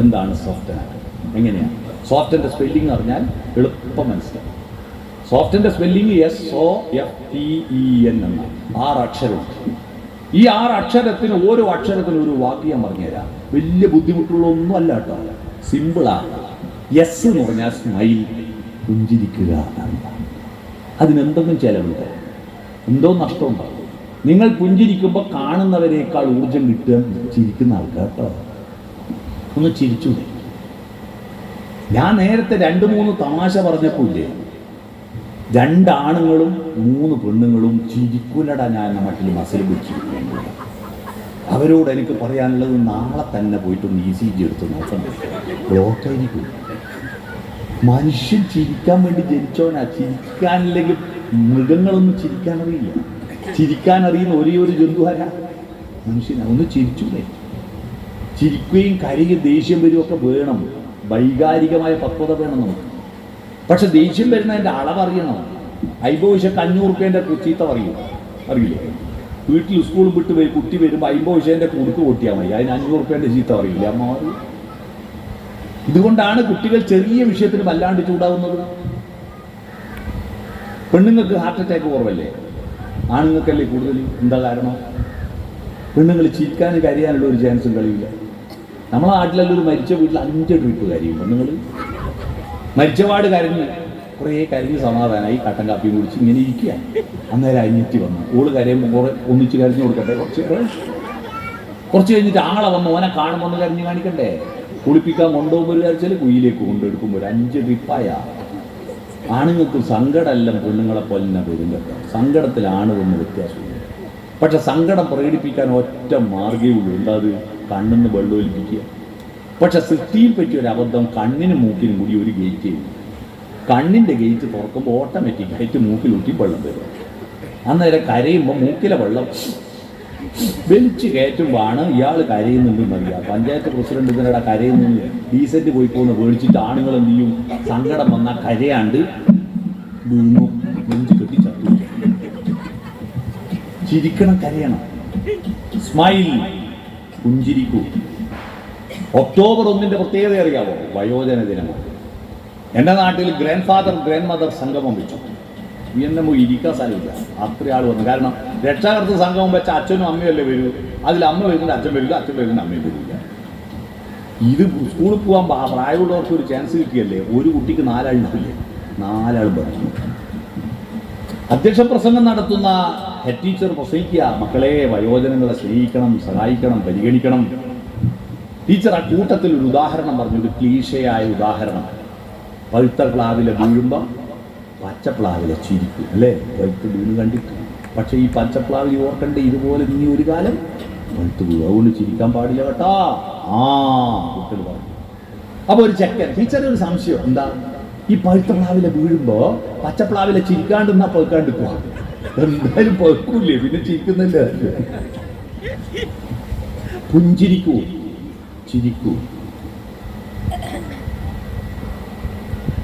എന്താണ് soft and എങ്ങനെയാണ് സോഫ്റ്റിന്റെ spelling അറിഞ്ഞാൽ എളുപ്പം മനസ്സിലാവും. സോഫ്റ്റിന്റെ spelling S O F T E N എന്നാണ് ആറ് അക്ഷരമുണ്ട്. ഈ ആറ് അക്ഷരത്തിന് ഓരോ അക്ഷരത്തിനും ഒരു വാക്ക് ഞാൻ പറഞ്ഞുതരാം. വലിയ ബുദ്ധിമുട്ടുള്ളൊന്നും അല്ല കേട്ടോ. സിമ്പിളാണ് എസ് എന്ന് പറഞ്ഞാൽ സ്മൈൽ പുഞ്ചിരിക്കുക എന്നാണ്. അതിനെന്തെങ്കിലും ചിലവുണ്ട്? എന്തോ നഷ്ടമുണ്ടാവും നിങ്ങൾ പുഞ്ചിരിക്കുമ്പോൾ കാണുന്നവരെക്കാൾ ഊർജം കിട്ടുക ചിരിക്കുന്ന ആൾക്കാർ കേട്ടോ ഒന്ന് ചിരിച്ചൂടെ ഞാൻ നേരത്തെ രണ്ട് മൂന്ന് തമാശ പറഞ്ഞപ്പോൾ ഇല്ലേ രണ്ടാണുങ്ങളും മൂന്ന് പെണ്ണുങ്ങളും ചിരിക്കൂലട ഞാൻ മട്ടിൽ മസിൽ പിടിച്ചിരിക്കുന്നു. അവരോട് എനിക്ക് പറയാനുള്ളത് നാളെ തന്നെ പോയിട്ടൊന്ന് ഇ സി ജി എടുത്ത് നോക്കണം മനുഷ്യൻ ചിരിക്കാൻ വേണ്ടി ജനിച്ചവനാ. ചിരിക്കാനില്ലെങ്കിൽ മൃഗങ്ങളൊന്നും ചിരിക്കാൻ അറിയില്ല. ചിരിക്കാൻ അറിയുന്ന ഒരേ ഒരു ജന്തു ആരാ മനുഷ്യനാ ഒന്ന് ചിരിച്ചൂടെ ചിരിക്കുകയും കരയും ദേഷ്യം വരികയൊക്കെ വേണം. വൈകാരികമായ പക്വത വേണം നമുക്ക്. പക്ഷെ ദേഷ്യം വരുന്നതിന്റെ അളവറിയണം അയ്പത് അഞ്ഞൂറ് റുപ്യേന്റെ ചീത്ത പറയും. അറിയില്ലേ? വീട്ടിൽ സ്കൂൾ വിട്ട് പോയി കുട്ടി വരുമ്പോൾ പൈസേന്റെ കുടുക്ക് പൊട്ടിയാൽ മതി. അതിന് അഞ്ഞൂറ് റുപ്യേന്റെ ചീത്ത പറയില്ല അമ്മ. ഇതുകൊണ്ടാണ് കുട്ടികൾ ചെറിയ വിഷയത്തിന് വല്ലാണ്ട് ചൂടാവുന്നത്. പെണ്ണുങ്ങൾക്ക് ഹാർട്ട് അറ്റാക്ക് കുറവല്ലേ? ആണുങ്ങൾക്കല്ലേ കൂടുതൽ? എന്താ കാരണം? പെണ്ണുങ്ങൾ ചിരിക്കാനും കരയാനുള്ള ഒരു ചാൻസും കളിയില്ല. നമ്മളെ നാട്ടിലെല്ലാം ഒരു മരിച്ച വീട്ടിൽ അഞ്ച് ട്രിപ്പ് കരയും പെണ്ണുങ്ങൾ മരിച്ചപാട് കരഞ്ഞ് കുറേ കരഞ്ഞ് സമാധാനമായി കട്ടൻ കാപ്പി കുടിച്ച് ഇങ്ങനെ ഇരിക്കുക അന്നേരം അഞ്ഞിറ്റി വന്നു. ഓൾ കരയുമ്പോൾ കുറെ ഒന്നിച്ച് കരഞ്ഞു കൊടുക്കട്ടെ. കുറച്ച് കുറച്ച് കഴിഞ്ഞിട്ട് ആളെ വന്ന് ഓനെ കാണുമ്പോൾ ഒന്ന് കരഞ്ഞ് കാണിക്കണ്ടേ? കുളിപ്പിക്കാൻ കൊണ്ടുപോകുമ്പോൾ ഒരു കരച്ചാൽ കുയിലേക്ക് കൊണ്ടെടുക്കുമ്പോൾ ഒരു അഞ്ച് ട്രിപ്പായ ആണുങ്ങൾക്ക് സങ്കടമെല്ലാം പെണ്ണുങ്ങളെ പോലെ തന്നെ വരും കേട്ടോ. സങ്കടത്തിലാണ് ഒന്ന് വ്യത്യാസമില്ല പക്ഷെ സങ്കടം പ്രകടിപ്പിക്കാൻ ഒറ്റ മാർഗേ ഉള്ളൂ. എന്താ കണ്ണിന്ന് വെള്ളമൊലിപ്പിക്കുക. പക്ഷെ സൃഷ്ടിയിൽ പറ്റിയ ഒരു അബദ്ധം കണ്ണിനും മൂക്കിനും കൂടി ഒരു ഗേറ്റ് ചെയ്യും കണ്ണിന്റെ ഗേറ്റ് തുറക്കുമ്പോൾ ഓട്ടോമാറ്റിക്കായിട്ട് മൂക്കിലൂട്ടി വെള്ളം വരും. അന്നേരം കരയുമ്പോൾ മൂക്കിലെ വെള്ളം വലിച്ചു കയറ്റുമ്പോഴാണ് ഇയാൾ കരയുന്നുണ്ടെന്ന് അറിയാം പഞ്ചായത്ത് പ്രസിഡന്റ് ഇതിനിടെ കരയുന്നു ഡീസന്റ് പോയി പോകുന്ന വേടിച്ചിട്ട് ആണുങ്ങൾ എന്ത് ചെയ്യും? സങ്കടം വന്നാൽ കരയാണ്ട് വീണു. നെഞ്ചു കെട്ടി ചത്തു. ചിരിക്കണം കരയണം. സ്മൈൽ പുഞ്ചിരിക്കൂ. ഒക്ടോബർ ഒന്നിന്റെ പ്രത്യേകത അറിയാവോ? വയോജന ദിനമാണ് എന്റെ നാട്ടിൽ ഗ്രാൻഡ് ഫാദർ ഗ്രാൻഡ് മദർ സംഗമം വെച്ചു. എന്നെ പോയി ഇരിക്കാൻ സാധ്യത അത്ര ആൾ വന്നു. കാരണം രക്ഷാകർത്തൃ സംഗമം വെച്ച അച്ഛനും അമ്മയും അല്ലേ വരൂ? അതിൽ അമ്മ വരുന്നുണ്ട് അച്ഛൻ വരില്ല അച്ഛൻ വരുന്നുണ്ട് അമ്മയും വരില്ല. ഇത് സ്കൂളിൽ പോകാൻ പ്രാ- പ്രായമുള്ളവർക്ക് ഒരു ചാൻസ് കിട്ടിയല്ലേ? ഒരു കുട്ടിക്ക് നാലാളുണ്ടാവില്ലേ നാലാൾ പറഞ്ഞു അധ്യക്ഷ പ്രസംഗം നടത്തുന്ന ഹെഡ് ടീച്ചർ പ്രസംഗിക്കുക. മക്കളെ വയോജനങ്ങളെ സ്നേഹിക്കണം സഹായിക്കണം പരിഗണിക്കണം. ടീച്ചർ ആ കൂട്ടത്തിൽ ഒരു ഉദാഹരണം പറഞ്ഞു ഒരു ക്ലീശയായ ഉദാഹരണം. പഴുത്ത പ്ലാവിലെ വീഴുമ്പോൾ പച്ചപ്ലാവിലെ ചിരിക്കും അല്ലേ? പഴുത്ത് വീണ് കണ്ടിട്ട്. പക്ഷേ ഈ പച്ചപ്ലാവിൽ ഓർക്കണ്ടേ ഇതുപോലെ നീ ഒരു കാലം പഴുത്ത് വീഴും അതുകൊണ്ട് ചിരിക്കാൻ പാടില്ല കേട്ടാ. ആ കുട്ടികൾ പറഞ്ഞു. അപ്പോൾ ഒരു ചെക്കൻ ടീച്ചർ ഒരു സംശയം. എന്താ? ഈ പഴുത്ത പ്ലാവിലെ വീഴുമ്പോ പച്ചപ്ലാവിലെ ചിരിക്കാണ്ട് എന്നാ പഴുക്കാണ്ട് പോവാ എന്തായാലും പക്കൂല്ലേ പിന്നെ ചിരിക്കുന്നില്ല. പുഞ്ചിരിക്കൂ. ചിരിക്കൂ.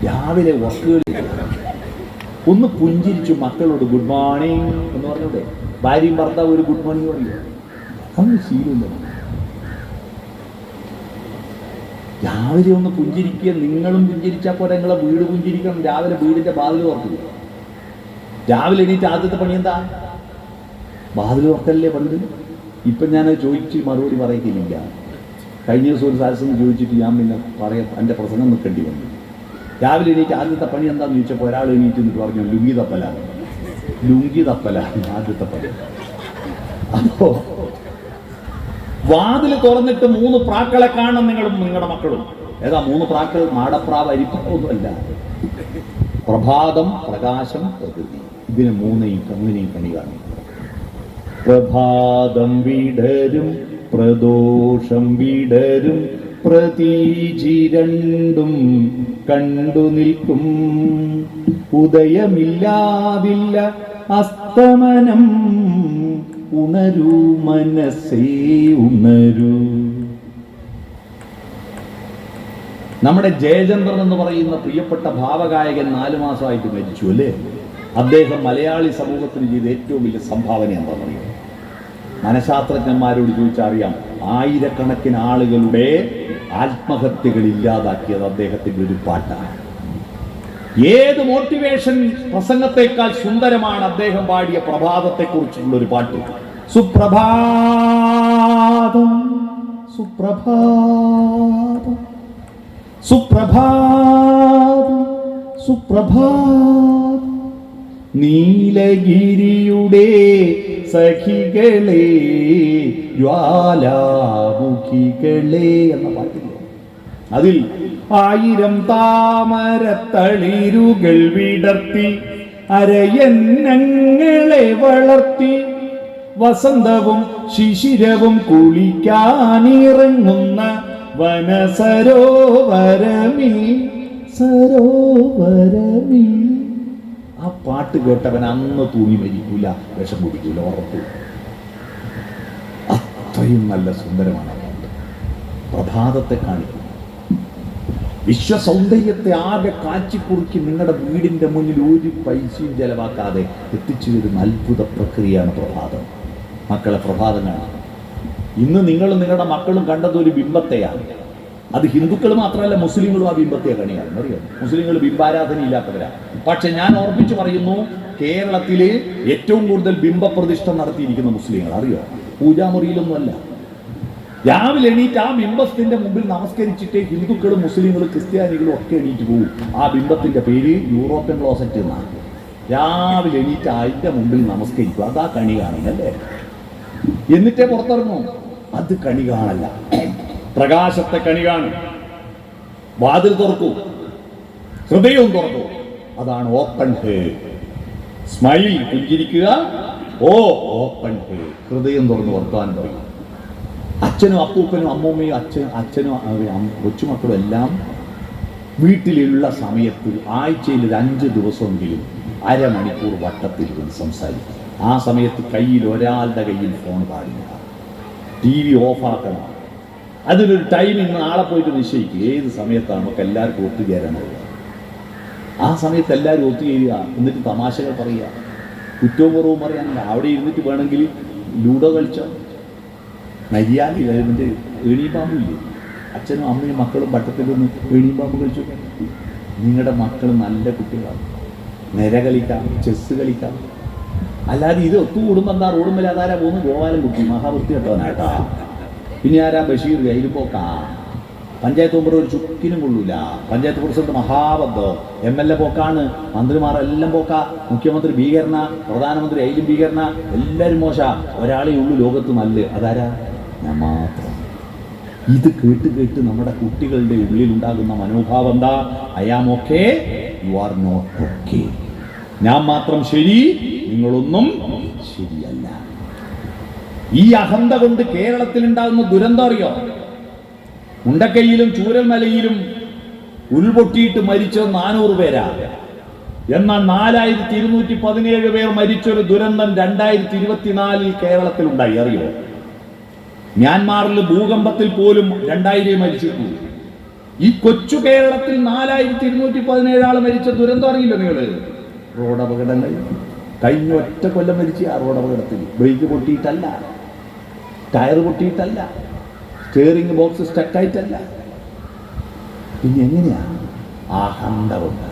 രാവിലെ വർക്കുകളിൽ ഒന്ന് പുഞ്ചിരിച്ചു മക്കളോട് ഗുഡ് മോർണിംഗ് എന്ന് പറഞ്ഞൂടെ. ഭാര്യയും ഭർത്താവ് ഒരു ഗുഡ് മോർണിംഗ് പറഞ്ഞു അന്ന് ശീലമില്ല. രാവിലെ ഒന്ന് പുഞ്ചിരിക്കുക നിങ്ങളും പുഞ്ചിരിച്ചാൽ പോലെ നിങ്ങളെ വീട് പുഞ്ചിരിക്കണം. രാവിലെ വീടിന്റെ ബാധ്യത തുറക്കുക രാവിലെ എണീറ്റ് ആദ്യത്തെ പണി എന്താ? വാതിൽ തുറക്കല്ലേ പണ്ട് ഇപ്പം ഞാൻ ചോദിച്ച് മറുപടി പറയത്തില്ല. കഴിഞ്ഞ ദിവസം ഒരു സാരസം ചോദിച്ചിട്ട് ഞാൻ പിന്നെ പറയാം എന്റെ പ്രസംഗം നിൽക്കേണ്ടി വന്നു. രാവിലെ എണീറ്റ് ആദ്യത്തെ പണി എന്താന്ന് ചോദിച്ചപ്പോൾ ഒരാൾ എണീറ്റ് എന്നിട്ട് പറഞ്ഞു ലുങ്കി തപ്പല ലുങ്കി തപ്പല ആദ്യത്തെ പണി. അപ്പോ വാതിൽ തുറന്നിട്ട് മൂന്ന് പ്രാക്കളെ കാണണം നിങ്ങളും നിങ്ങളുടെ മക്കളും. ഏതാ മൂന്ന് പ്രാക്കൾ? മാടപ്രാവ് അരിപ്രാവൊന്നും അല്ല പ്രഭാതം പ്രകാശം പ്രകൃതി. ഇതിന് മൂന്നെയും കണ്ണിനെയും കണി കാണും. പ്രഭാതം വിടരും പ്രദോഷം വിടരും പ്രതീചി രണ്ടും കണ്ടു നിൽക്കും. ഉദയമില്ലാതില്ല അസ്തമനം ഉണരൂ മനസ്സേ ഉണരൂ. നമ്മുടെ ജയചന്ദ്രൻ എന്ന് പറയുന്ന പ്രിയപ്പെട്ട ഭാവഗായകൻ നാലു മാസമായിട്ട് മരിച്ചു അല്ലേ? അദ്ദേഹം മലയാളി സമൂഹത്തിന് ചെയ്ത ഏറ്റവും വലിയ സംഭാവന എന്താണെന്നറിയാം മനഃശാസ്ത്രജ്ഞന്മാരോട് ചോദിച്ചാൽ അറിയാം ആയിരക്കണക്കിന് ആളുകളുടെ ആത്മഹത്യകൾ ഇല്ലാതാക്കിയത് അദ്ദേഹത്തിന്റെ ഒരു പാട്ടാണ്. ഏത് മോട്ടിവേഷൻ പ്രസംഗത്തെക്കാൾ സുന്ദരമാണ് അദ്ദേഹം പാടിയ പ്രഭാതത്തെ കുറിച്ചുള്ള ഒരു പാട്ട്. സുപ്രഭാതം സുപ്രഭാതം സുപ്രഭാതം സുപ്രഭാതം. നീലഗിരിയുടെ സഖികളെ ജ്വാലാമുഖികളെ എന്ന പാട്ടില്ലേ? അതിൽ ആയിരം താമരത്തളിരുകൾ വിടർത്തി അരയന്നങ്ങളെ വളർത്തി വസന്തവും ശിശിരവും കുളിക്കാനിറങ്ങുന്ന വനസരോവരമീ സരോവരമീ. ആ പാട്ട് കേട്ടവൻ അന്ന് തൂങ്ങി മരിക്കൂല വിഷം കുടിക്കൂല ഉറപ്പ്. അത്രയും നല്ല സുന്ദരമാണ് പാട്ട്. പ്രഭാതത്തെ കാണിക്കും. വിശ്വസൗന്ദര്യത്തെ ആകെ കാച്ചിക്കുറുക്കി നിങ്ങളുടെ വീടിന്റെ മുന്നിൽ ഒരു പൈസയും ചെലവാക്കാതെ എത്തിച്ചു വരുന്ന അത്ഭുത പ്രക്രിയയാണ് പ്രഭാതം. മക്കളെ പ്രഭാതം കാണാം ഇന്ന് നിങ്ങളും നിങ്ങളുടെ മക്കളും കണ്ടത് ഒരു ബിംബത്തെയാണ്. അത് ഹിന്ദുക്കൾ മാത്രമല്ല മുസ്ലിങ്ങളും ആ ബിംബത്തെ കണിയാണ്. അറിയാം മുസ്ലിങ്ങൾ ബിംബാരാധന ഇല്ലാത്തവരാണ് പക്ഷെ ഞാൻ ഓർമ്മിച്ചു പറയുന്നു കേരളത്തിൽ ഏറ്റവും കൂടുതൽ ബിംബപ്രതിഷ്ഠ നടത്തിയിരിക്കുന്ന മുസ്ലിങ്ങൾ അറിയോ? പൂജാമുറിയിലൊന്നുമല്ല. രാവിലെ എണീറ്റ് ആ ബിംബത്തിന്റെ മുമ്പിൽ നമസ്കരിച്ചിട്ട് ഹിന്ദുക്കളും മുസ്ലിങ്ങളും ക്രിസ്ത്യാനികളും ഒക്കെ എണീറ്റ് പോകും ആ ബിംബത്തിന്റെ പേര് യൂറോപ്യൻ ക്ലോസറ്റ് എന്നാണ്. രാവിലെ എണീറ്റ് അതിന്റെ മുമ്പിൽ നമസ്കരിക്കും. അതാ കണി കാണുന്നല്ലേ എന്നിട്ടേ പുറത്തിറങ്ങും. അത് കണി കാണല്ല. പ്രകാശത്തെ കണി കാണും. വാതിൽ തുറക്കൂ. ഹൃദയവും തുറക്കൂ. അതാണ് ഓപ്പൺ ഹേ സ്മൈൽ പുഞ്ചിരിക്കുക ഓ ഓപ്പൺ ഹേ ഹൃദയം തുറന്ന് വർത്താൻ പറയും. അച്ഛനും അപ്പൂപ്പനും അമ്മൂമ്മയും അച്ഛൻ അച്ഛനും കൊച്ചുമക്കളും എല്ലാം വീട്ടിലുള്ള സമയത്ത് ആഴ്ചയിൽ ഒരു അഞ്ച് ദിവസമെങ്കിലും അരമണിക്കൂർ വട്ടത്തിൽ ഇരുന്ന് സംസാരിക്കും. ആ സമയത്ത് കയ്യിൽ ഒരാളുടെ കയ്യിൽ ഫോൺ പാടില്ല ടി വി ഓഫാക്കണം അതിനൊരു ടൈം ഇന്ന് ആളെ പോയിട്ട് നിശ്ചയിക്കും. ഏത് സമയത്താണ് നമുക്ക് എല്ലാവർക്കും ഒത്തുചേരേണ്ടത് ആ സമയത്ത് എല്ലാവരും ഒത്തുചേരുക എന്നിട്ട് തമാശകൾ പറയുക. കുറ്റവും കുറവും പറയാനില്ല. അവിടെ ഇരുന്നിട്ട് വേണമെങ്കിൽ ലൂഡോ കളിച്ചോ? നയ്യാലി അതിന്റെ ഏണിപ്പാമ്പില്ലേ അച്ഛനും അമ്മയും മക്കളും പട്ടത്തിൽ നിന്ന് ഏണിപ്പാമ്പ് കളിച്ചു. നിങ്ങളുടെ മക്കൾ നല്ല കുട്ടികളാണ്. നിര കളിക്കാം ചെസ് കളിക്കാം. അല്ലാതെ ഇത് ഒത്തുകൂടുമ്പോൾ എന്താ റോഡുമ്പോൾ അതാരാ പോകുന്നു? ഗോപാലൻ കുട്ടി. മഹാവൃത്തി കേട്ടവനായിട്ടാ പിന്നെ ആരാ ബഷീർ കയ്യിലിപ്പോക്കാ പഞ്ചായത്ത് മെമ്പർ ഒരു ചുക്കിനും കൊള്ളൂല. പഞ്ചായത്ത് പ്രസിഡന്റ് മഹാബദ്ധോ എം എൽ എ പോക്കാണ്. മന്ത്രിമാർ എല്ലാം പോക്ക. മുഖ്യമന്ത്രി ഭീകരണ പ്രധാനമന്ത്രി അയിലും ഭീകരണ എല്ലാവരും മോശ. ഒരാളെ ഉള്ളു ലോകത്ത് നല്ല. അതാരാ? ഞാൻ മാത്രം. ഇത് കേട്ട് കേട്ട് നമ്മുടെ കുട്ടികളുടെ ഉള്ളിൽ ഉണ്ടാകുന്ന മനോഭാവം എന്താ? I am okay you are not okay ഞാൻ മാത്രം ശരി നിങ്ങളൊന്നും ശരിയല്ല ഈ അഹന്ത കൊണ്ട് കേരളത്തിൽ ഉണ്ടാകുന്ന ദുരന്തം അറിയോ? മുണ്ടക്കൈയിലും ചൂരൽമലയിലും ഉൾപൊട്ടിയിട്ട് മരിച്ചത് നാനൂറ് പേരാ. എന്നാൽ നാലായിരത്തി ഇരുന്നൂറ്റി പതിനേഴ് പേർ മരിച്ചൊരു ദുരന്തം രണ്ടായിരത്തി ഇരുപത്തിനാലിൽ കേരളത്തിൽ ഉണ്ടായി അറിയോ? മ്യാൻമാറിൽ ഭൂകമ്പത്തിൽ പോലും രണ്ടായിരം മരിച്ചിട്ടുള്ളൂ ഈ കൊച്ചു കേരളത്തിൽ നാലായിരത്തി ഇരുന്നൂറ്റി പതിനേഴ് ആൾ മരിച്ച ദുരന്തം അറിയില്ല നിങ്ങൾ റോഡ് അപകടങ്ങൾ കഴിഞ്ഞ ഒറ്റ കൊല്ലം മരിച്ച ആ റോഡ് അപകടത്തിൽ ബ്രേക്ക് പൊട്ടിയിട്ടല്ല. ടയർ പൊട്ടിയിട്ടല്ല. സ്റ്റിയറിംഗ് ബോക്സ് സ്റ്റക്കായിട്ടല്ല പിന്നെ എങ്ങനെയാ? ആ ഹണ്ടവുണ്ട്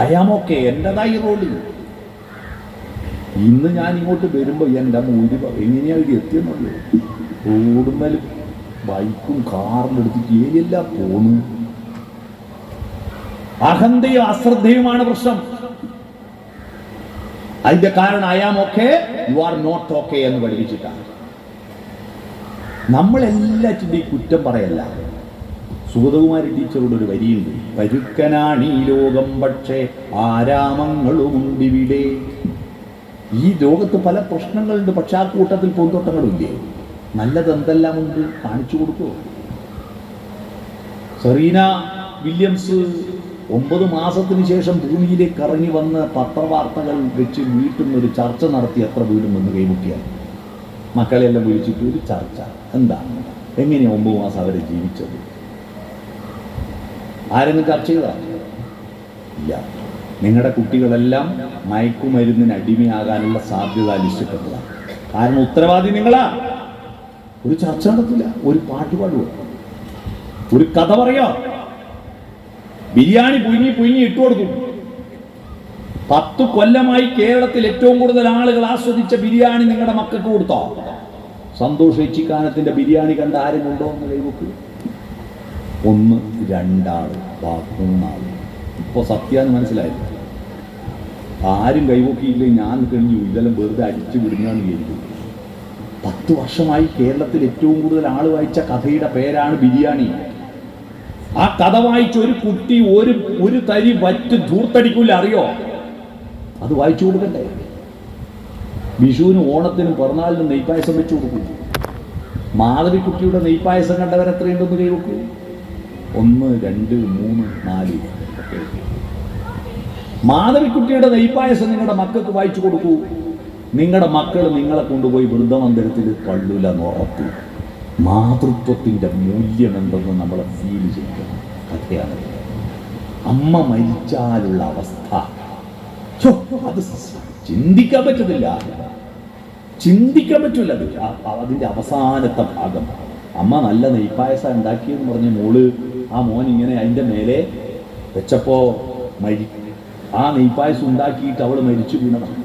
അയാമൊക്കെ എന്റെതായി റോഡിൽ. ഇന്ന് ഞാൻ ഇങ്ങോട്ട് വരുമ്പോൾ എന്റെ മൂല്യം എങ്ങനെയാണ് ഇത് എത്തിയെന്നുള്ളൂ റോഡുമ്മലും ബൈക്കും കാറും എടുത്തിട്ട് ഏരിയെല്ലാം പോന്നു അഹന്തയും അശ്രദ്ധയുമാണ് പ്രശ്നം. അതിന്റെ കാരണം I am okay you are not okay എന്ന് പഠിപ്പിച്ചിട്ടാണ്. നമ്മളെല്ലാറ്റിന്റെയും കുറ്റം പറയല്ല. സുഗതകുമാരി ടീച്ചറോട് ഒരു വരിയുണ്ട്. പരുക്കനാണ് ഈ ലോകം പക്ഷേ ആരാമങ്ങളുമുണ്ടിവിടെ ഈ ലോകത്ത് പല പ്രശ്നങ്ങളുണ്ട് പക്ഷെ ആ കൂട്ടത്തിൽ പൂന്തോട്ടങ്ങളില്ലേ നല്ലത് എന്തെല്ലാം ഉണ്ട്? കാണിച്ചു കൊടുക്കുമോ സെറീന വില്യംസ് ഒമ്പത് മാസത്തിന് ശേഷം ഭൂമിയിലേക്ക് ഇറങ്ങി വന്ന് പത്രവാർത്തകൾ വെച്ച് വീട്ടിൽ ഒരു ചർച്ച നടത്തി എത്ര വീടും വന്ന് കൈമുട്ടിയാൽ. മക്കളെല്ലാം വിളിച്ചിട്ട് ഒരു ചർച്ച. എന്താണ്? എങ്ങനെയാ ഒമ്പത് മാസം അവരെ ജീവിച്ചത്? ആരെങ്കിലും ചർച്ച ചെയ്താ ഇല്ല. നിങ്ങളുടെ കുട്ടികളെല്ലാം മയക്കുമരുന്നിന് അടിമയാകാനുള്ള സാധ്യത ലിസ്റ്റിപ്പെട്ടതാണ് കാരണം ഉത്തരവാദി നിങ്ങളാ. ഒരു ചർച്ച നടത്തില്ല. ഒരു പാട്ട് പാടുക ഒരു കഥ പറയാ? ബിരിയാണി പുഴുങ്ങി പുഴുങ്ങി ഇട്ടു കൊടുക്കും പത്ത് കൊല്ലമായി കേരളത്തിൽ ഏറ്റവും കൂടുതൽ ആളുകൾ ആസ്വദിച്ച ബിരിയാണി നിങ്ങളുടെ മക്കൾക്ക് കൊടുത്തോ? സന്തോഷ് ഇച്ചിക്കാനത്തിന്റെ ബിരിയാണി കണ്ട ആരും ഉണ്ടോ എന്ന് കൈവക്ക്. ഒന്ന് രണ്ടാൾ മൂന്നാൾ. ഇപ്പൊ സത്യാന്ന് മനസ്സിലായില്ല? ആരും കൈവക്കിയില്ല? ഞാൻ കഴിഞ്ഞു. ഇതെല്ലാം വെറുതെ അടിച്ചു വിടുന്നതാണ് കഴിഞ്ഞു പത്ത് വർഷമായി കേരളത്തിൽ ഏറ്റവും കൂടുതൽ ആൾ വായിച്ച കഥയുടെ പേരാണ് ബിരിയാണി. ആ കഥ വായിച്ച ഒരു കുട്ടി ഒരു ഒരു തരി വറ്റ് ധൂർത്തടിക്കൂല അറിയോ? അത് വായിച്ചു കൊടുക്കണ്ടേ? വിഷുവിനും ഓണത്തിനും പിറന്നാളിനും നെയ്പ്പായസം വെച്ചു കൊടുക്കും മാധവിക്കുട്ടിയുടെ നെയ്പ്പായസം കണ്ടവർ എത്രയുണ്ടെന്ന് കൈ വെക്കൂ ഒന്ന് രണ്ട് മൂന്ന് നാല്. മാധവിക്കുട്ടിയുടെ നെയ്പ്പായസം നിങ്ങളുടെ മക്കൾക്ക് വായിച്ചു കൊടുക്കൂ. നിങ്ങളുടെ മക്കൾ നിങ്ങളെ കൊണ്ടുപോയി വൃദ്ധമന്ദിരത്തിൽ പള്ളുല നോറത്തു മാതൃത്വത്തിന്റെ മൂല്യം എന്തെന്ന് നമ്മളെ ഫീൽ ചെയ്യണം കഥയാണ്. അമ്മ മരിച്ചാലുള്ള അവസ്ഥ. അത് ചിന്തിക്കാൻ പറ്റുന്നില്ല ചിന്തിക്കാൻ പറ്റില്ല അത്. അതിന്റെ അവസാനത്തെ ഭാഗം. അമ്മ നല്ല നെയ്പ്പായസം ഉണ്ടാക്കിയെന്ന് പറഞ്ഞ മോൾ ആ മോൻ ഇങ്ങനെ അതിന്റെ മേലെ വെച്ചപ്പോ മരി ആ നെയ്പ്പായസം ഉണ്ടാക്കിയിട്ട് അവൾ മരിച്ചു വീണതാണ്.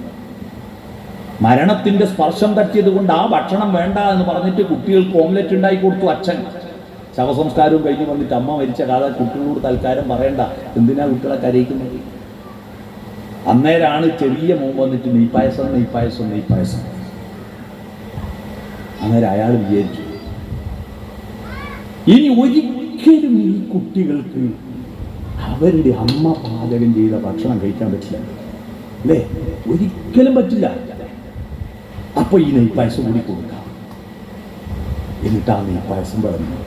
മരണത്തിന്റെ സ്പർശം തട്ടിയത് കൊണ്ട് ആ ഭക്ഷണം വേണ്ട എന്ന് പറഞ്ഞിട്ട് കുട്ടികൾക്ക് ഓംലെറ്റ് ഉണ്ടാക്കി കൊടുത്തു അച്ഛൻ. ശവസംസ്കാരവും കഴിഞ്ഞ് വന്നിട്ട് അമ്മ മരിച്ച കഥ കുട്ടികളോട് തൽക്കാലം പറയണ്ട. എന്തിനാ കുട്ടികളെ കരയിക്കുന്നത്? അന്നേരാണ് ചെറിയ മോൻ വന്നിട്ട് നെയ്പ്പായസം നെയ്പ്പായസം നെയ്പ്പായസം അന്നേരം അയാൾ വിചാരിച്ചു. ഇനി ഒരിക്കലും ഈ കുട്ടികൾക്ക് അവരുടെ അമ്മ പാചകം ചെയ്ത ഭക്ഷണം കഴിക്കാൻ പറ്റില്ല. അല്ലേ? ഒരിക്കലും പറ്റില്ല. അപ്പൊ ഈ നെയ്പ്പായസം കൂടി കൊടുക്കാം. എന്നിട്ട് ആ നെയ്പ്പായസം പറഞ്ഞു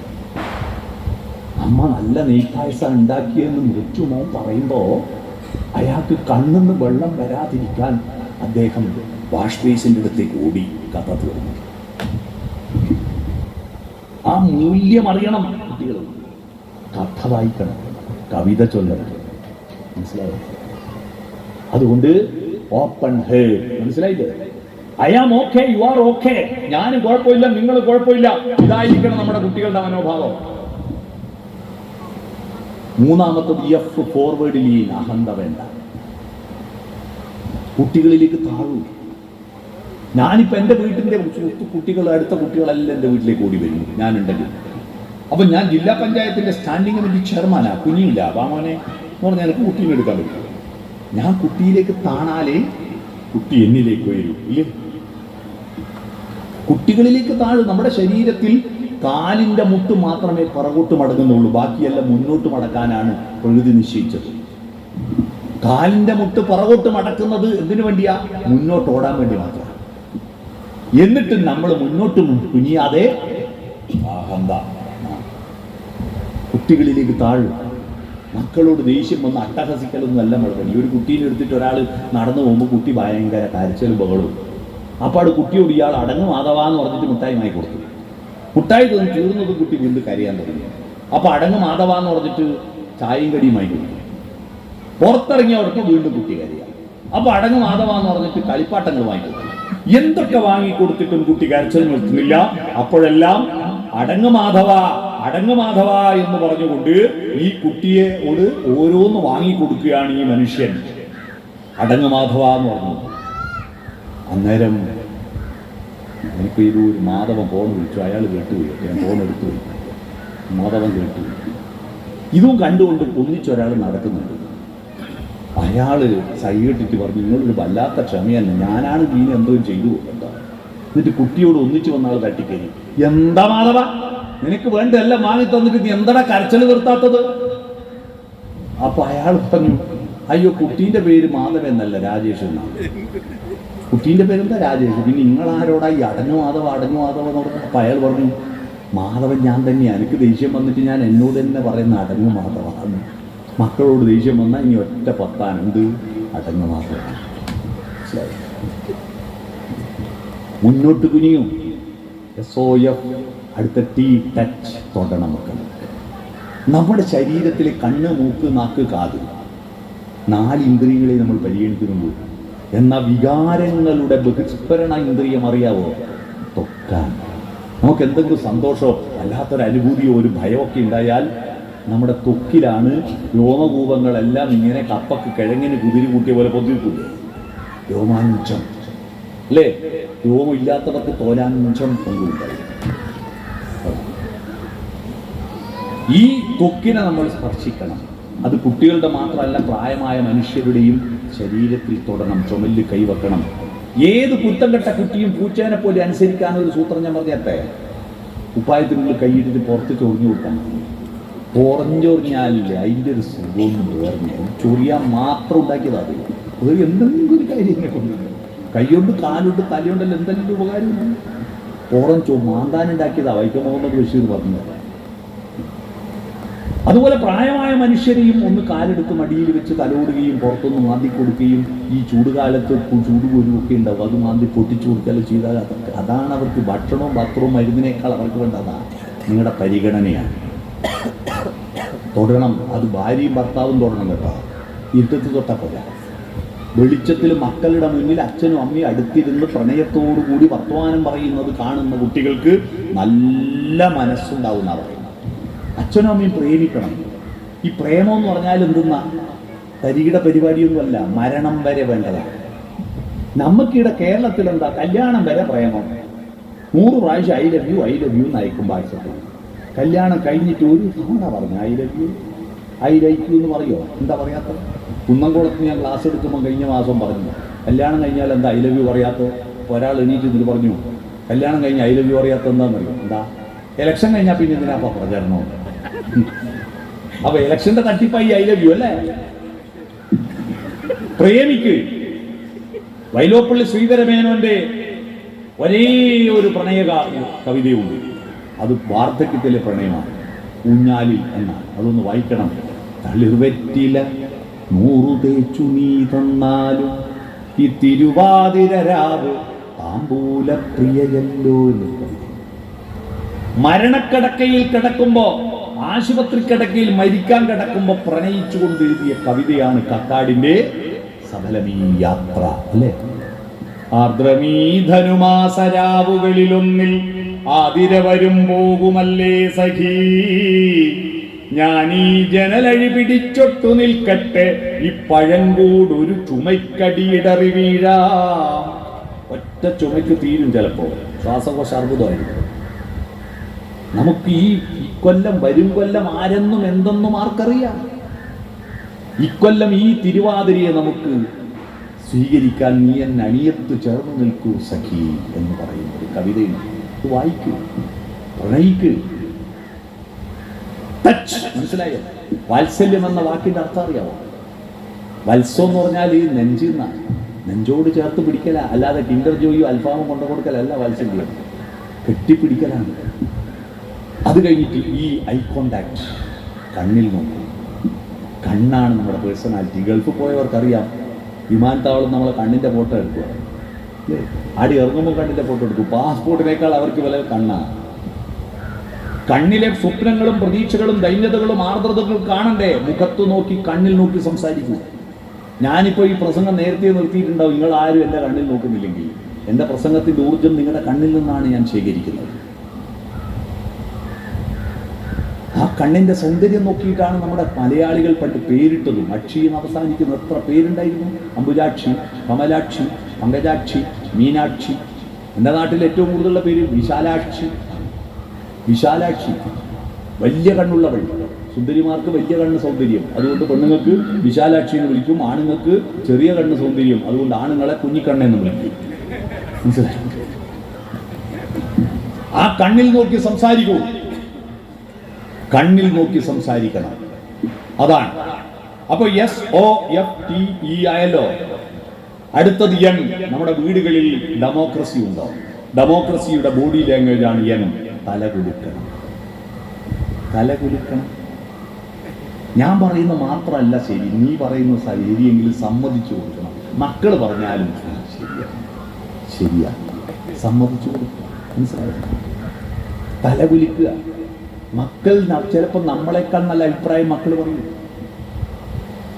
അമ്മ നല്ല നെയ്പ്പായസം ഉണ്ടാക്കിയെന്ന് മൃത്യുമോ പറയുമ്പോ അയാൾക്ക് കണ്ണെന്ന് വെള്ളം വരാതിരിക്കാൻ അദ്ദേഹം വാഷ് ബേസിന്റെ അടുത്തേക്ക് ഓടി കഥ തീർന്നു ആ മൂല്യം അറിയണം കുട്ടികൾ കഥ വായിക്കണം കവിത ചൊല്ലണം. മനസ്സിലായോ? അതുകൊണ്ട് ഓപ്പൺ ഹേ. മനസ്സിലായില്ലേ? I am okay you are okay ഞാൻ കുഴപ്പമില്ല നിങ്ങൾ കുഴപ്പമില്ല. ഇതായിരിക്കണം നമ്മുടെ കുട്ടികളുടെ മനോഭാവം. മൂന്നാമത്തത് എഫ് ഫോർവേഡ് ലീൻ അഹന്ത വേണ്ട. കുട്ടികളിലേക്ക് താഴൂ ഞാനിപ്പോൾ എന്റെ വീട്ടിന്റെ കുട്ടികൾ അടുത്ത കുട്ടികളെല്ലാം എന്റെ വീട്ടിലേക്ക് ഓടി വരുന്നു. ഞാനുണ്ടെങ്കിൽ. അപ്പം ഞാൻ ജില്ലാ പഞ്ചായത്തിന്റെ സ്റ്റാൻഡിംഗ് കമ്മിറ്റി ചെയർമാനാണ് കുഞ്ഞില്ല വാമോനെ എന്ന് പറഞ്ഞാൽ എനിക്ക് കുട്ടീനെ എടുക്കാൻ പറ്റും ഞാൻ കുട്ടിയിലേക്ക് താണാലേ കുട്ടി എന്നിലേക്ക് വരൂ ഇല്ലേ? കുട്ടികളിലേക്ക് താഴ്. നമ്മുടെ ശരീരത്തിൽ കാലിന്റെ മുട്ട് മാത്രമേ പുറകോട്ട് മടങ്ങുന്നുള്ളൂ. ബാക്കിയെല്ലാം മുന്നോട്ട് മടക്കാനാണ് പ്രകൃതി നിശ്ചയിച്ചത്. കാലിന്റെ മുട്ട് പുറകോട്ട് മടക്കുന്നത് എന്തിനു വേണ്ടിയാ? മുന്നോട്ട് ഓടാൻ വേണ്ടി മാത്രം. എന്നിട്ട് നമ്മൾ മുന്നോട്ട് കുനിയാതെ കുട്ടികളിലേക്ക് താഴും മക്കളോട് ദേഷ്യം വന്ന് അട്ടഹസിക്കലൊന്നും അല്ല ഈ ഒരു കുട്ടീനെ എടുത്തിട്ട് ഒരാൾ നടന്നു പോകുമ്പോൾ കുട്ടി ഭയങ്കര കരച്ചൽ ബഹളവും. അപ്പോൾ കുട്ടിയോട് ഇയാൾ അടങ്ങും എന്ന് പറഞ്ഞിട്ട് മിഠായി വാങ്ങി കൊടുത്തു മുട്ടായി തോന്നി തീർന്നത് കുട്ടി വീണ്ടും കരയാൻ തുടങ്ങി. അപ്പോൾ അടങ്ങ് മാധവാന്ന് പറഞ്ഞിട്ട് ചായയും കടിയുമായി കൊടുക്കും പുറത്തിറങ്ങിയവർക്ക് വീണ്ടും കുട്ടി കരയുക അപ്പോൾ അടങ്ങ് മാധവാന്ന് പറഞ്ഞിട്ട് കളിപ്പാട്ടങ്ങൾ വാങ്ങിക്കൊടുക്കും എന്തൊക്കെ വാങ്ങി കൊടുത്തിട്ടും കുട്ടി കരച്ചത് നിർത്തുന്നില്ല. അപ്പോഴെല്ലാം അടങ്ങ് മാധവ അടങ്ങ് മാധവ എന്ന് പറഞ്ഞുകൊണ്ട് ഈ കുട്ടിയെ ഒരു ഓരോന്ന് വാങ്ങി കൊടുക്കുകയാണ് ഈ മനുഷ്യൻ. അടങ്ങ് മാധവ എന്ന് പറഞ്ഞു. അന്നേരം എനിക്ക് ഈ ഒരു മാധവൻ ഫോൺ വിളിച്ചു. അയാൾ കേട്ടുപോയി ഞാൻ ഫോൺ എടുത്തു. മാധവൻ കേട്ടു. ഇതും കണ്ടുകൊണ്ട് ഒന്നിച്ചൊരാൾ നടക്കുന്നുണ്ട്. അയാൾ സൈഡിട്ടിട്ട് പറഞ്ഞു നിങ്ങളൊരു വല്ലാത്ത ക്ഷമയല്ല. ഞാനാണ് നീ എന്തോ ചെയ്തു എന്താ എന്നിട്ട് കുട്ടിയോട് ഒന്നിച്ചു വന്നാൾ തട്ടിക്കരി എന്താ മാധവ? നിനക്ക് വേണ്ടതെല്ലാം വാങ്ങി തന്നിട്ട് നീ എന്താ കരച്ചൽ നിർത്താത്തത്? അപ്പൊ അയാൾ പറഞ്ഞു അയ്യോ കുട്ടീന്റെ പേര് മാധവ എന്നല്ല രാജേഷ് എന്നാണ്. കുട്ടീന്റെ പേരെന്താ രാജേഷ്? പിന്നെ നിങ്ങളാരോടാ ഈ അടഞ്ഞു മാധവ അടഞ്ഞു മാധവ എന്ന് പറഞ്ഞു അപ്പം അയാൾ പറഞ്ഞു മാധവൻ ഞാൻ തന്നെയാണ് എനിക്ക് ദേഷ്യം വന്നിട്ട് ഞാൻ എന്നോട് തന്നെ പറയുന്ന അടങ്ങു മാധവ എന്ന് മക്കളോട് ദേഷ്യം വന്നാൽ ഇനി ഒറ്റ പത്താനുണ്ട് അടഞ്ഞു മാധവ? മുന്നോട്ട് കുനിയും. എസ് ഒ എഫ് അടുത്ത ടി ടച്ച് തൊടണം മക്കൾ നമ്മുടെ ശരീരത്തിലെ കണ്ണ് മൂക്ക് നാക്ക് കാത് നാല് ഇന്ദ്രിയങ്ങളെ നമ്മൾ പരിഗണിക്കുന്നുള്ളൂ എന്ന വികാരങ്ങളുടെ ബഹിസ്ഫരണ ഇന്ദ്രിയം അറിയാവോ? തൊക്കാൻ. നമുക്ക് എന്തെങ്കിലും സന്തോഷമോ അല്ലാത്തൊരു അനുഭൂതിയോ ഒരു ഭയമൊക്കെ ഉണ്ടായാൽ നമ്മുടെ തൊക്കിലാണ് രോമകൂപങ്ങളെല്ലാം ഇങ്ങനെ കപ്പക്ക് കിഴങ്ങിന് കുതിരി കൂട്ടിയ പോലെ പൊതിക്കൂല്ലേ രോമാഞ്ചം. അല്ലേ? രോമില്ലാത്തവർക്ക് തോലാഞ്ചം പങ്കുണ്ടായി ഈ തൊക്കിനെ നമ്മൾ സ്പർശിക്കണം. അത് കുട്ടികളുടെ മാത്രമല്ല പ്രായമായ മനുഷ്യരുടെയും ശരീരത്തിൽ തൊടണം ചുമൽ കൈവെക്കണം ഏത് കുറ്റം കെട്ട കുട്ടിയും പൂച്ചേനെ പോലെ അനുസരിക്കാനൊരു സൂത്രം ഞാൻ പറഞ്ഞത്തെ ഉപ്പായത്തിനുള്ളിൽ കൈയിട്ടിട്ട് പുറത്ത് ചൊറിഞ്ഞു കൊടുക്കണം പുറഞ്ഞൊറിഞ്ഞാലില്ലേ? അതിന്റെ ഒരു സുഖമൊന്നും വേറെ ചൊറിയാൻ മാത്രം ഉണ്ടാക്കിയതാ അത്. എന്തെങ്കിലും ഒരു കാര്യം കൊണ്ടുവരും കൈകൊണ്ട് കാലുണ്ട് തലയുണ്ടല്ലോ എന്തെങ്കിലും ഉപകാരമില്ല പുറം ചോ മാന്താനുണ്ടാക്കിയതാ വൈക്കം മുഹമ്മദ് ബഷീർ പറഞ്ഞത്. അതുപോലെ പ്രായമായ മനുഷ്യരെയും ഒന്ന് കാലെടുത്ത് മടിയിൽ വെച്ച് തലോടുകയും പുറത്തൊന്ന് മാന്തി കൊടുക്കുകയും ഈ ചൂടുകാലത്ത് ചൂട് കൊരുവൊക്കെ ഉണ്ടാവും. അത് മാന്തി പൊട്ടിച്ചു കൊടുക്കുകയല്ലോ ചെയ്താൽ അതൊക്കെ അതാണ് അവർക്ക് ഭക്ഷണവും പത്രവും മരുന്നിനേക്കാൾ അവർക്ക് വേണ്ടതാ. നിങ്ങളുടെ പരിഗണനയാണ്. തൊടണം. അത് ഭാര്യയും ഭർത്താവും തൊടണം കേട്ടോ. ഇരുട്ടത്ത് തൊട്ടാൽ പോരാ. വെളിച്ചത്തിൽ മക്കളുടെ മുന്നിൽ അച്ഛനും അമ്മയും അടുത്തിരുന്ന് പ്രണയത്തോടു കൂടി വർത്തമാനം പറയുന്നത് കാണുന്ന കുട്ടികൾക്ക് നല്ല മനസ്സുണ്ടാവുന്നവർ അച്ഛനും അമ്മയും പ്രേമിക്കണം. ഈ പ്രേമം എന്ന് പറഞ്ഞാൽ എന്തെന്ന തരികിട പരിപാടിയൊന്നുമല്ല മരണം വരെ വേണ്ടതാണ് നമുക്കിവിടെ കേരളത്തിൽ എന്താ കല്യാണം വരെ പ്രേമം. നൂറ് പ്രാവശ്യം I love you I love you എന്ന് അയക്കും ഭാഷത്തിൽ കല്യാണം കഴിഞ്ഞിട്ട് ഒരു തവണ പറഞ്ഞു I love you I like you എന്ന് പറയുമോ എന്താ പറയാത്തത് കുന്നംകുളത്ത് ഞാൻ ക്ലാസ് എടുക്കുമ്പോൾ കഴിഞ്ഞ മാസം പറഞ്ഞു കല്യാണം കഴിഞ്ഞാൽ എന്താ ഐ ലവ് യു പറയാത്തത് ഒരാൾ എണീറ്റ് ഇതിൽ പറഞ്ഞു കല്യാണം കഴിഞ്ഞ് ഐ ലവ് യു പറയാത്ത എന്താണെന്നറിയോ എന്താ? ഇലക്ഷൻ കഴിഞ്ഞാൽ പിന്നെ എന്തിനാ അപ്പൊ പ്രചരണം? അപ്പൊ ഇലക്ഷന്റെ തട്ടിപ്പായി ഐ ലവ് യു അല്ലേ? പ്രേമിക്ക് വൈലോപ്പള്ളി ശ്രീധരമേനോന്റെ ഒരേ ഒരു പ്രണയ കവിതയുണ്ട്. അത് വാർദ്ധക്യത്തിലെ പ്രണയമാണ്. കുഞ്ഞാലി എന്നാണ് അതൊന്ന് വായിക്കണം. തളിർവെറ്റില നൂറു തേച്ചു നീ തന്നാലും ഈ തിരുവാതിര രാവ് താമ്പൂല പ്രിയയല്ലോ എന്ന് മരണക്കടക്കയിൽ മരണക്കിടക്കയിൽ കിടക്കുമ്പോ ആശുപത്രി കിടക്കയിൽ മരിക്കാൻ കിടക്കുമ്പോ പ്രണയിച്ചുകൊണ്ട് എഴുതിയ കവിതയാണ് കക്കാടിന്റെ സഫലമീ യാത്ര അല്ലേ? ആർദ്രമീ ധനുമാസരാവുകളിലൊന്നിൽ ആതിര വരും പോകുമല്ലേ സഖീ? ഞാൻ ഈ ജനലഴി പിടിച്ചൊട്ടു നിൽക്കട്ടെ ഈ പഴങ്കൂട് ഒരു ചുമയ്ക്കടിയിടറി വീഴാം. ഒറ്റ ചുമയ്ക്ക് തീരും ചിലപ്പോൾ ശ്വാസകോശ അർബുദമായിരിക്കും നമുക്ക് ഈ ഇക്കൊല്ലം വരും കൊല്ലം ആരെന്നും എന്തെന്നും ആർക്കറിയാം. ഇക്കൊല്ലം ഈ തിരുവാതിരയെ നമുക്ക് സ്വീകരിക്കാൻ നീ എന്നെ അണിയത്ത് ചേർന്ന് നിൽക്കൂ സഖി എന്ന് പറയുന്ന ഒരു കവിതയുണ്ട് വായിക്കൂ പ്രണയിക്കൂ. ടച്ച്. മനസ്സിലായോ? വാത്സല്യം എന്ന വാക്കിന്റെ അർത്ഥം അറിയാമോ വത്സം എന്ന് പറഞ്ഞാൽ ഈ നെഞ്ചിൽ നിന്നാണ് നെഞ്ചോട് ചേർത്ത് പിടിക്കല. അല്ലാതെ കിൻഡർ ജോയിയോ അൽഫാമും കൊണ്ടു കൊടുക്കലല്ല വാത്സല്യം. കെട്ടിപ്പിടിക്കലാണ്. അത് കഴിഞ്ഞിട്ട് ഈ ഐ കോണ്ടാക്ട് കണ്ണിൽ നോക്കും. കണ്ണാണ് നമ്മുടെ പേഴ്സണാലിറ്റി ഗൾഫ് പോയവർക്കറിയാം വിമാനത്താവളം നമ്മളെ കണ്ണിന്റെ ഫോട്ടോ എടുക്കുക. അടി ഇറങ്ങുമ്പോൾ കണ്ണിന്റെ ഫോട്ടോ എടുക്കും പാസ്പോർട്ടിനേക്കാൾ അവർക്ക് വില കണ്ണാണ് കണ്ണിലെ സ്വപ്നങ്ങളും പ്രതീക്ഷകളും ദൈന്യതകളും ആർദ്രതകളും കാണണ്ടേ? മുഖത്ത് നോക്കി കണ്ണിൽ നോക്കി സംസാരിക്കൂ. ഞാനിപ്പോൾ ഈ പ്രസംഗം നേരത്തെ നിർത്തിയിട്ടുണ്ടാവും. നിങ്ങൾ ആരും എന്റെ കണ്ണിൽ നോക്കുന്നില്ലെങ്കിൽ. എന്റെ പ്രസംഗത്തിന്റെ ഊർജം നിങ്ങളുടെ കണ്ണിൽ നിന്നാണ് ഞാൻ ശേഖരിക്കുന്നത്. ആ കണ്ണിന്റെ സൗന്ദര്യം നോക്കിയിട്ടാണ് നമ്മുടെ മലയാളികൾ പണ്ട് പേരിട്ടതും. അക്ഷി എന്ന് അവസാനിക്കുന്ന എത്ര പേരുണ്ടായിരുന്നു? അംബുജാക്ഷി കമലാക്ഷി പങ്കജാക്ഷി മീനാക്ഷി. എന്റെ നാട്ടിൽ ഏറ്റവും കൂടുതലുള്ള പേര് വിശാലാക്ഷി. വിശാലാക്ഷി. വലിയ കണ്ണുള്ളവൾ. സുന്ദരിമാർക്ക് വലിയ കണ്ണ് സൗന്ദര്യം. അതുകൊണ്ട് പെണ്ണുങ്ങൾക്ക് വിശാലാക്ഷി എന്ന് വിളിക്കും. ആണുങ്ങൾക്ക് ചെറിയ കണ്ണ് സൗന്ദര്യം. അതുകൊണ്ട് ആണുങ്ങളെ കുഞ്ഞിക്കണ്ണെന്ന് വിളിക്കും. മനസ്സിലായി? ആ കണ്ണിൽ നോക്കി സംസാരിക്കൂ. കണ്ണിൽ നോക്കി സംസാരിക്കണം. അതാണ്. അപ്പൊ S O F T E ആയല്ലോ. അടുത്തത് എൻ നമ്മുടെ വീടുകളിൽ ഡെമോക്രസി ഉണ്ടോ? ഡെമോക്രസിയുടെ ബോഡി ലാംഗ്വേജ് ആണ് എൻ തലകുലുക്കണം. തലകുലുക്കണം. ഞാൻ പറയുന്ന മാത്രമല്ല ശരി. നീ പറയുന്ന ശരിയെങ്കിലും സമ്മതിച്ചു കൊടുക്കണം. മക്കൾ പറഞ്ഞാലും ശരിയാ. ശരിയാ. സമ്മതിച്ചു കൊടുക്കണം. മനസ്സിലായോ? തലകുലിക്കുക. മക്കൾ ചിലപ്പോൾ നമ്മളെക്കാൾ നല്ല അഭിപ്രായം മക്കൾ പറയും.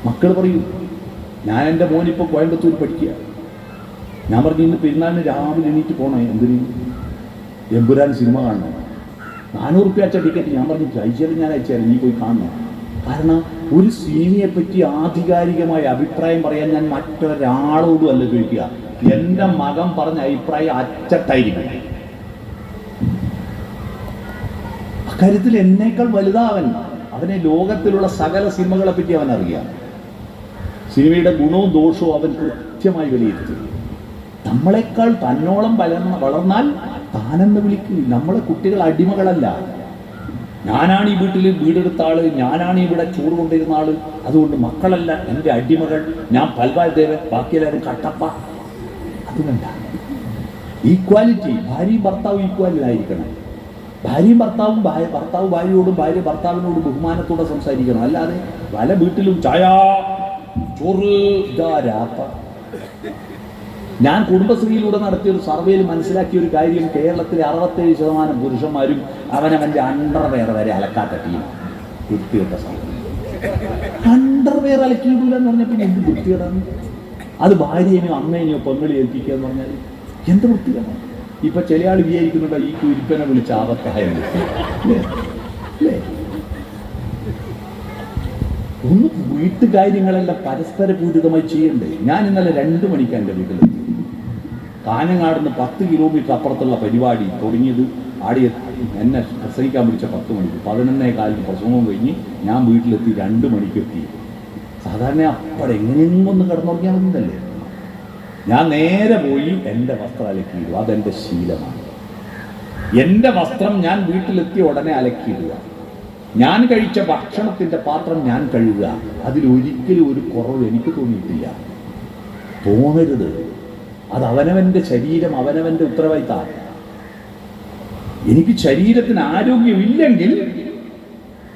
മക്കൾ പറയും ഞാൻ എന്റെ മോനിപ്പോൾ കോയമ്പത്തൂർ പഠിക്കുക ഞാൻ പറഞ്ഞു ഇന്ന് പെരുന്നാളിന് രാവിലെ എണീറ്റ് പോണേ എന്തിനു? എമ്പുരാൻ സിനിമ കാണണം. നാനൂറ് റുപ്യ അച്ഛ ടിക്കറ്റ്. ഞാൻ പറഞ്ഞു അയച്ചാലും ഞാൻ അയച്ചാലും നീ പോയി കാണണം. കാരണം ഒരു സിനിമയെ പറ്റി ആധികാരികമായ അഭിപ്രായം പറയാൻ ഞാൻ മറ്റൊരാളോടും അല്ല ചോദിക്കുക. എന്റെ മകൻ പറഞ്ഞ അഭിപ്രായം അച്ചട്ടായിരിക്കും അക്കാര്യത്തിൽ എന്നേക്കാൾ വലുതാവൻ അവനെ ലോകത്തിലുള്ള സകല സിനിമകളെ പറ്റി അവൻ അറിയാം. സിനിമയുടെ ഗുണവും ദോഷവും അവൻ കൃത്യമായി വിലയിരുത്തി നമ്മളെക്കാൾ തന്നോളം വളർന്ന വളർന്നാൽ താനെന്ന് വിളിക്കും. നമ്മളെ കുട്ടികൾ അടിമകളല്ല. ഞാനാണ് ഈ വീട്ടിൽ വീടെടുത്ത ആൾ ഞാനാണ് ഇവിടെ ചോറ് കൊണ്ടിരുന്ന ആൾ. അതുകൊണ്ട് മക്കളല്ല എന്റെ അടിമകൾ. ഞാൻ പൽവാൽ ദേവൻ ബാക്കിയെല്ലാവരും കട്ടപ്പ. അത് ഈക്വാലിറ്റി ഭാര്യയും ഭർത്താവും ഈക്വാലിറ്റി ആയിരിക്കണം ഭാര്യയും ഭർത്താവും ഭാര്യ ഭർത്താവ് ഭാര്യയോടും ഭാര്യ ഭർത്താവിനോടും ബഹുമാനത്തോടെ സംസാരിക്കണം. അല്ലാതെ പല വീട്ടിലും ചായ ചോറ് രാപ്പ. ഞാൻ കുടുംബശ്രീയിലൂടെ നടത്തിയ ഒരു സർവേയിൽ മനസ്സിലാക്കിയ ഒരു കാര്യം കേരളത്തിലെ അറുപത്തേഴ് ശതമാനം പുരുഷന്മാരും അവനവന്റെ അണ്ടർവെയർ വരെ അലക്കാത്ത ടീം സാധനം അണ്ടർവെയർ അലക്കിയിട്ടില്ല എന്ന് പറഞ്ഞാൽ പിന്നെ എന്ത് വൃത്തികേടാണ്? അത് ഭാര്യയെയോ അമ്മേനെയോ പെങ്ങളി ഏൽപ്പിക്കുക എന്ന് പറഞ്ഞാൽ എന്ത് വൃത്തികേടാണ്? ഇപ്പൊ ചില ആൾ വിചാരിക്കുന്നുണ്ടോ ഈ കുരുപ്പനെ വിളിച്ച ആപത്തായം അല്ലേ ഒന്ന് വീട്ടുകാര്യങ്ങളെല്ലാം പരസ്പര പൂരിതമായി ചെയ്യണ്ടേ? ഞാൻ ഇന്നലെ രണ്ട് മണിക്കാണ് എന്റെ വീട്ടിലെത്തി. കാഞ്ഞങ്ങാടുന്ന് പത്ത് കിലോമീറ്റർ അപ്പുറത്തുള്ള പരിപാടി തുടങ്ങിയത്. ആടി എന്നെ പ്രസംഗിക്കാൻ വിളിച്ച പത്ത് മണിക്ക്. പതിനൊന്നേ കാലിന് പ്രസംഗവും കഴിഞ്ഞ് ഞാൻ വീട്ടിലെത്തി രണ്ട് മണിക്കെത്തി സാധാരണ അപ്പോഴെങ്ങനെയെങ്കിലും ഒന്ന് കിടന്നുറങ്ങിയാൽ മതിയല്ലേ ഞാൻ നേരെ പോയി എന്റെ വസ്ത്രം അലക്കിയിടുക. അതെന്റെ ശീലമാണ്. എന്റെ വസ്ത്രം ഞാൻ വീട്ടിലെത്തിയ ഉടനെ അലക്കിയിടുക. ഞാൻ കഴിച്ച ഭക്ഷണത്തിന്റെ പാത്രം ഞാൻ കഴുകുക. അതിലൊരിക്കലും ഒരു കുറവ് എനിക്ക് തോന്നിയിട്ടില്ല. തോന്നരുത്. അത് അവനവന്റെ ശരീരം അവനവന്റെ ഉത്തരവാദിത്തമാണ് എനിക്ക് ശരീരത്തിന് ആരോഗ്യമില്ലെങ്കിൽ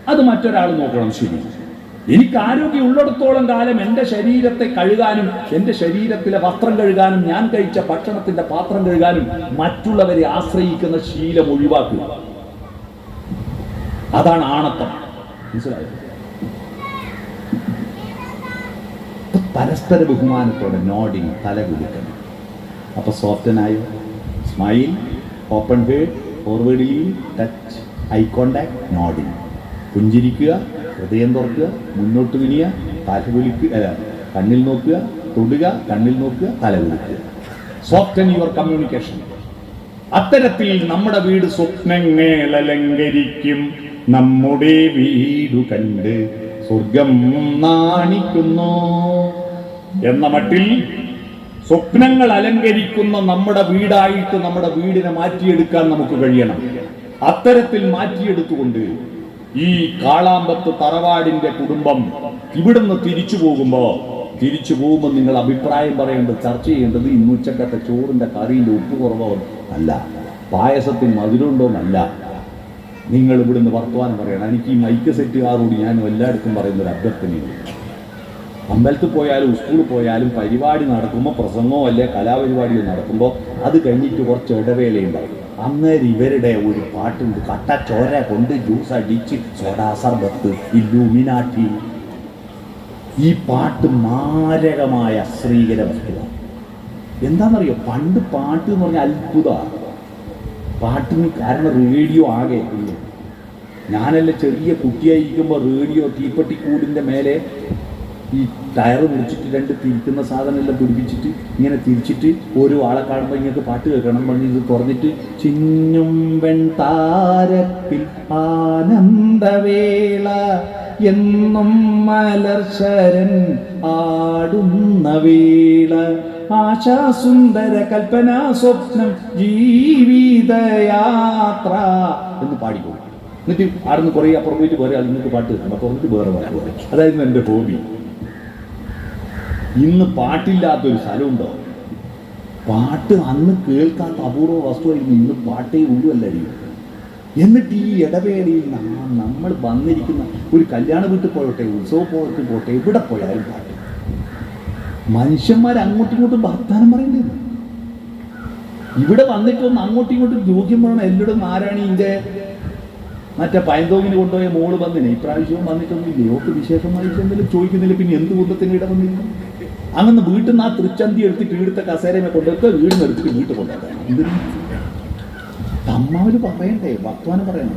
അത് മറ്റൊരാൾ നോക്കണം ശരി. എനിക്ക് ആരോഗ്യം ഉള്ളിടത്തോളം കാലം എന്റെ ശരീരത്തെ കഴുകാനും എന്റെ ശരീരത്തിലെ വസ്ത്രം കഴുകാനും ഞാൻ കഴിച്ച ഭക്ഷണത്തിന്റെ പാത്രം കഴുകാനും മറ്റുള്ളവരെ ആശ്രയിക്കുന്ന ശീലം ഒഴിവാക്കുക. അതാണ് ആണത്തം. മനസ്സിലായത് പരസ്പര ബഹുമാനത്തോടെ നോഡിങ് തല കുലുക്കണം അപ്പൊ സോഫ്റ്റനായോ smile open head forward lean touch eye contact nodding പുഞ്ചിരിക്കുക ഹൃദയം തുറക്കുക മുന്നോട്ട് വിനിയ തല അല്ല കണ്ണിൽ നോക്കുക തൊടുക കണ്ണിൽ നോക്കുക തല വിളിക്കുക സോഫ്റ്റൻ യുവർ കമ്മ്യൂണിക്കേഷൻ അത്തരത്തിൽ നമ്മുടെ വീട് സ്വപ്നങ്ങൾ അലങ്കരിക്കും. നമ്മുടെ വീടു കണ്ട് സ്വർഗം നാണിക്കുന്നു. എന്ന മട്ടിൽ സ്വപ്നങ്ങൾ അലങ്കരിക്കുന്ന നമ്മുടെ വീടായിട്ട് നമ്മുടെ വീടിനെ മാറ്റിയെടുക്കാൻ നമുക്ക് കഴിയണം. അത്തരത്തിൽ മാറ്റിയെടുത്തുകൊണ്ട് ഈ കാളാമ്പത്ത് തറവാടിന്റെ കുടുംബം ഇവിടുന്ന് തിരിച്ചു പോകുമ്പോ തിരിച്ചു പോകുമ്പോൾ നിങ്ങൾ അഭിപ്രായം പറയേണ്ടത് ചർച്ച ചെയ്യേണ്ടത് ഇന്ന് ഉച്ചക്കത്തെ ചോറിന്റെ കറിയിന്റെ ഉപ്പ് കുറവോ അല്ല പായസത്തിന് മധുരമുണ്ടോന്നല്ല നിങ്ങൾ ഇവിടുന്ന് വർത്തമാനം പറയണം. എനിക്ക് ഈ മൈക്ക് സെറ്റുകാരോട് ഞാൻ എല്ലായിടത്തും പറയുന്ന ഒരു അഭ്യർത്ഥനയുണ്ട് അമ്പലത്തിൽ പോയാലും സ്കൂളിൽ പോയാലും പരിപാടി നടക്കുമ്പോൾ പ്രസംഗമോ അല്ലെ കലാപരിപാടിയോ നടക്കുമ്പോൾ അത് കഴിഞ്ഞിട്ട് കുറച്ച് ഇടവേളയുണ്ടാവും അന്നേരം ഇവരുടെ ഒരു പാട്ടുണ്ട്. കട്ട ചോര കൊണ്ട് ജ്യൂസ് അടിച്ച് സോഡാ സർബത്ത് ഈ പാട്ട് മാരകമായ ശ്രീകര വസ്തുവാണ് എന്താണെന്നറിയോ പണ്ട് പാട്ട് എന്ന് പറഞ്ഞാൽ അത്ഭുതമാണ് പാട്ടിന് കാരണം റേഡിയോ ആകെ ഞാനല്ല ചെറിയ കുട്ടിയായിരിക്കുമ്പോൾ റേഡിയോ തീപ്പെട്ടിക്കൂടിന്റെ മേലെ ഈ ടയർ മുറിച്ചിട്ട് രണ്ട് തിരിക്കുന്ന സാധനം എല്ലാം പിടിപ്പിച്ചിട്ട് ഇങ്ങനെ തിരിച്ചിട്ട് ഓരോ ആളെ കാണുമ്പോൾ ഇങ്ങനെ പാട്ട് കേൾക്കണം പറഞ്ഞ് ഇത് തുറന്നിട്ട് ചിന്നും വെൺതാരത്തിൽ ആനന്ദവേള എന്നും മലർശരൻ ആടുന്ന വേള. ആശാസുന്ദര കൽപ്പന സ്വപ്നം ജീവിതയാത്ര എന്ന് പാടിപ്പോയി എന്നിട്ട് ആടുന്ന് കുറേ അപ്പുറം പോയിട്ട് വേറെ അതിൽ നിന്നിട്ട് പാട്ട് കേൾക്കണം. തുറന്നിട്ട് വേറെ പാട്ട് പറയും അതായിരുന്നു എന്റെ ഹോബി. ഇന്ന് പാട്ടില്ലാത്തൊരു സ്ഥലമുണ്ടോ? പാട്ട് അന്ന് കേൾക്കാത്ത അപൂർവ വസ്തുവായിരുന്നു ഇന്ന് പാട്ടേ ഉള്ളുവല്ലായിരിക്കും. എന്നിട്ട് ഈ ഇടവേളയിൽ നമ്മൾ വന്നിരിക്കുന്ന ഒരു കല്യാണ വീട്ടിൽ പോയോട്ടെ ഉത്സവ പോയിട്ട് പോട്ടെ എവിടെ പോയാലും പാട്ട്. മനുഷ്യന്മാർ അങ്ങോട്ടും ഇങ്ങോട്ടും വർത്താനം പറയണ്ടേ ഇവിടെ വന്നിട്ടൊന്ന് അങ്ങോട്ടും ഇങ്ങോട്ടും ജോക്യം പറയണം. എല്ലായിടും ആരാണീന്റെ മറ്റേ പയന്തോങ്ങിന് കൊണ്ടുപോയ മോൾ വന്നിനെ? ഇപ്രാവശ്യവും വന്നിട്ടൊന്നുമില്ല? ഓക്ക് വിശേഷമായി എന്തെങ്കിലും ചോദിക്കുന്നില്ല. പിന്നെ എന്ത് കുന്തത്തിന് ഇട വന്നില്ല അങ്ങനെ വീട്ടിൽ നിന്ന് ആ തൃച്ചന്തി എടുത്തിട്ട് ഇവിടുത്തെ കസേരയെ കൊണ്ടുവരുത്ത വീടിന് എടുത്തിട്ട് വീട്ടിൽ കൊണ്ടുവരാം. എന്തിനും? അമ്മാവര് പറയണ്ടേ വർത്തമാനം പറയണം